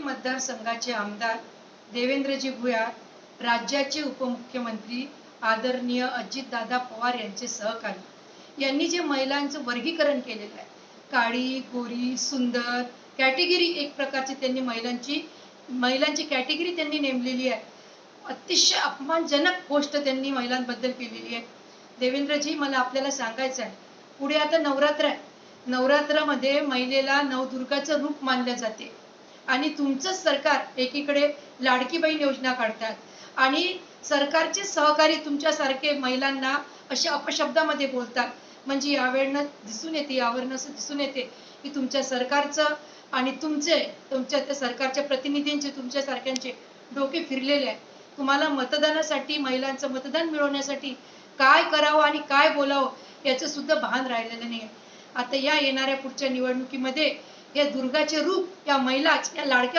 मतदारसंघाचे आमदार देवेंद्रजी भुयार राज्याचे उपमुख्यमंत्री आदरणीय अजितदादा पवार यांचे सहकारी. यांनी जे महिलांचं वर्गीकरण केलेलं आहे काळी गोरी सुंदर कॅटेगरी एक प्रकारची त्यांनी महिलांची महिलांची कॅटेगरी त्यांनी नेमलेली आहे. अतिशय अपमानजनक गोष्ट त्यांनी महिलांबद्दल केलेली आहे. देवेंद्रजी मला आपल्याला सांगायचं आहे पुढे आता नवरात्र आहे. नवरात्रामध्ये महिलेला नवदुर्गाचं रूप मानलं जाते. आणि तुमचंच सरकार एकीकडे लाडकी बहीण योजना काढतात. आणि सरकारचे सहकारी तुमच्यासारखे महिलांना अशा अपशब्दामध्ये बोलतात. म्हणजे यावेळनं दिसून येते यावरनं असं दिसून येते की तुमच्या सरकारचं आणि तुमचे तुमच्या त्या सरकारच्या प्रतिनिधींचे तुमच्या सारख्यांचे डोके फिरलेले आहे तुम्हाला मतदानासाठी महिलांचं मतदान मिळवण्यासाठी काय करावं आणि काय बोलावं याचं सुद्धा भान राहिलेलं नाही आता या येणाऱ्या पुढच्या निवडणुकीमध्ये हे दुर्गाचे रूप या महिलाच या लाडक्या